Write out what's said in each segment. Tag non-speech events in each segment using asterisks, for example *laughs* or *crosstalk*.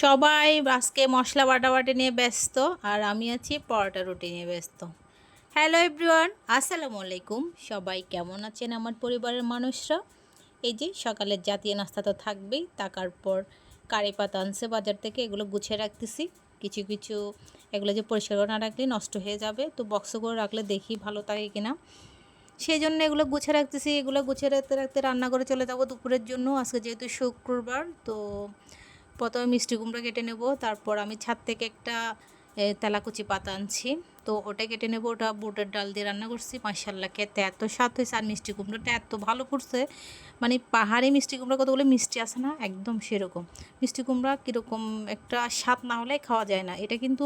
সবাই আজকে মশলা বাটাবাটি নিয়ে ব্যস্ত, আর আমি আছি পরোটা রুটি নিয়ে ব্যস্ত। হ্যালো এভরিওয়ান আসসালামু আলাইকুম। সবাই কেমন আছেন আমার পরিবারের মানুষরা? এই যে সকালের জাতীয় নাস্তা তো থাকবেই তাকার পর কারি পাতা আনছে বাজার থেকে, এগুলো গুছিয়ে রাখতেছি। কিছু কিছু এগুলো যে পরিষ্কার করে না রাখলে নষ্ট হয়ে যাবে, তো বক্স করে রাখলে দেখি ভালো থাকে কিনা। সেই জন্য এগুলো গুছিয়ে রাখতেছি, এগুলো গুছিয়ে রাখতে রাখতে রান্না করে চলে যাব দুপুরের জন্য। আজকে যেহেতু শুক্রবার, তো প্রথমে মিষ্টি কুমড়ো কেটে নেব, তারপর আমি ছাদ থেকে একটা তেলাকুচি পাতা আনছি। তো ওটা কেটে নেব, ওটা বুটের ডাল দিয়ে রান্না করছি মাসাল্লাহ খেতে এত স্বাদ হয়েছে। আর মিষ্টি কুমড়োটা এত ভালো করছে মানে পাহাড়ি মিষ্টি কুমড়া কতগুলো মিষ্টি আছে না, একদম সেরকম। মিষ্টি কুমড়া কীরকম একটা স্বাদ না হলে খাওয়া যায় না। এটা কিন্তু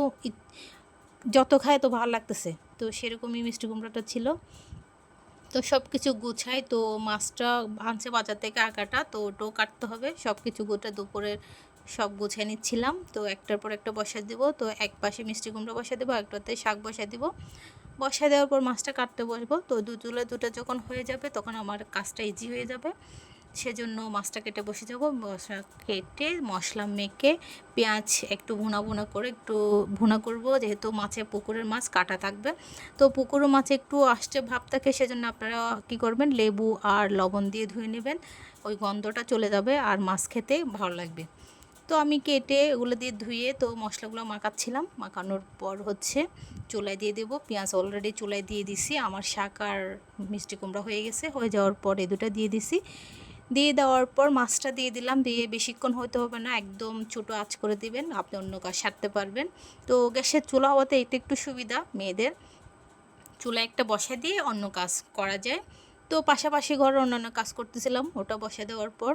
যত খায় তো ভালো লাগতেছে। তো সেরকমই মিষ্টি কুমড়োটা ছিল। তো সব কিছু গুছাই, তো মাছটা আনছে বাজার থেকে আঁকাটা তো ওটাও কাটতে হবে। সব কিছু গোটা দুপুরের সব গুছিয়ে নিচ্ছিলাম, তো একটার পর একটা বসা দিব, তো এক পাশে মিষ্টি কুমড়ো বসা দেবো, একটাতে শাক বসা দিব। বসা দেওয়ার পর মাছটা কাটতে বসবো, তো দু তুলে দুটো যখন হয়ে যাবে, তখন আমার কাজটা ইজি হয়ে যাবে। সেজন্য মাছটা কেটে বসে যাব। মশলা কেটে মশলা মেখে পেঁয়াজ একটু ভুনা ভুনা করে একটু ভুনা করব। যেহেতু মাছে পুকুরের মাছ কাটা থাকবে। তো পুকুরের মাছে একটু আসছে ভাব থাকে সেজন্য আপনারা কী করবেন? লেবু আর লবণ দিয়ে ধুয়ে নেবেন। ওই গন্ধটা চলে যাবে আর মাছ খেতে ভালো লাগবে। তো আমি কেটে ওগুলো দিয়ে ধুয়ে তো মশলাগুলো মাখাচ্ছিলাম। মাখানোর পর হচ্ছে চুলায় দিয়ে দেবো। পেঁয়াজ অলরেডি চুলায় দিয়ে দিছি। আমার শাক আর মিষ্টি কুমড়া হয়ে গেছে। হয়ে যাওয়ার পর এ দুটো দিয়ে দিছি। দিয়ে দেওয়ার পর মাছটা দিয়ে দিলাম, দিয়ে বেশিক্ষণ হতে হবে না, একদম ছোটো আঁচ করে দিবেন, আপনি অন্য কাজ সারতে পারবেন। তো গ্যাসের চুলা হওয়াতে এটা একটু সুবিধা মেয়েদের। চুলা একটা বসা দিয়ে অন্য কাজ করা যায়। তো পাশাপাশি ঘরে অন্যান্য কাজ করতেছিলাম, ওটা বসা দেওয়ার পর।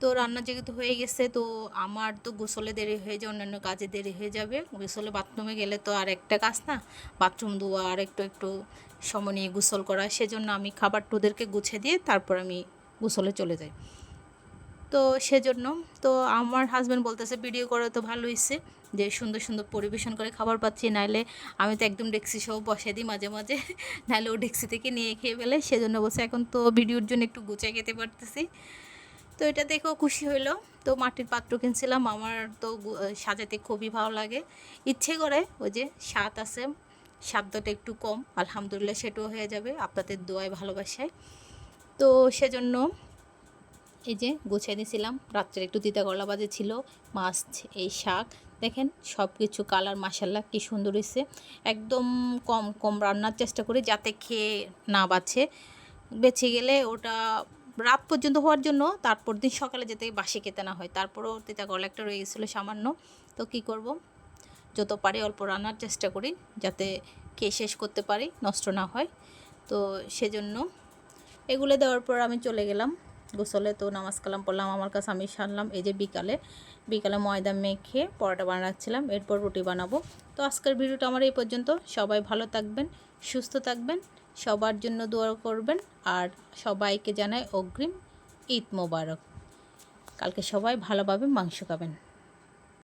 তো রান্না যেহেতু হয়ে গেছে, তো আমার তো গোসলে দেরি হয়ে যায়, অন্যান্য কাজে দেরি হয়ে যাবে। গোসলে বাথরুমে গেলে তো আর একটা কাজ না, বাথরুম ধোয়া আর একটু একটু সময় নিয়ে গোসল করা। সেজন্য আমি খাবার ওদেরকে গুছিয়ে দিয়ে তারপর আমি গোসলে চলে যায়। তো সেজন্য তো আমার হাজব্যান্ড বলতেছে, ভিডিও করে তো ভালো হয়েছে যে সুন্দর সুন্দর পরিবেশন করে খাবার পাচ্ছি, নাইলে আমি তো একদম ডেক্সি সহ বসে দিই মাঝে মাঝে। *laughs* নাহলে ও ডেক্সি থেকে নিয়ে খেয়ে ফেলে। সেজন্য বসে এখন তো ভিডিওর জন্য একটু গুছিয়ে খেতে পারতেছি। তো এটা দেখেও খুশি হইল। তো মাটির পাত্র কিনছিলাম। আমার তো সাজাতে খুবই ভালো লাগে। ইচ্ছে করে ওই যে স্বাদ আছে স্বাদটা একটু কম। আলহামদুলিল্লাহ সেটাও হয়ে যাবে। আপনাদের দোয়ায় ভালোবাসায়। তো সেজন্য এই যে গুছিয়ে দিয়েছিলাম। রাত্রে একটু তিতা করলা বাজে ছিল, মাছ, এই শাক। দেখেন সব কিছু কালার মাসাল্লা কী সুন্দর হয়েছে একদম কম কম রান্নার চেষ্টা করি যাতে খেয়ে না বাছে বেঁচে গেলে ওটা রাত পর্যন্ত হওয়ার জন্য, তারপর দিন সকালে যাতে বাসি খেতে না হয়। তারপরও তিতা করলা একটা রয়ে গেছিল সামান্য। তো কি করব? যত পারি অল্প রান্নার চেষ্টা করি যাতে খেয়ে শেষ করতে পারি, নষ্ট না হয়। তো সেজন্য এগুলো দেওয়ার পর আমি চলে গেলাম গোসলে। তো নামাজ কালাম পড়লাম, আমার কাছে আমি সারলাম। এই যে বিকালে বিকালে ময়দা মেখে পরোটা বানাচ্ছিলাম, এরপর রুটি বানাবো। তো আজকের ভিডিওটা আমার এই পর্যন্ত। সবাই ভালো থাকবেন, সুস্থ থাকবেন, সবার জন্য দোয়া করবেন, আর সবাইকে জানায় অগ্রিম ঈদ মোবারক। কালকে সবাই ভালোভাবে মাংস খাবেন।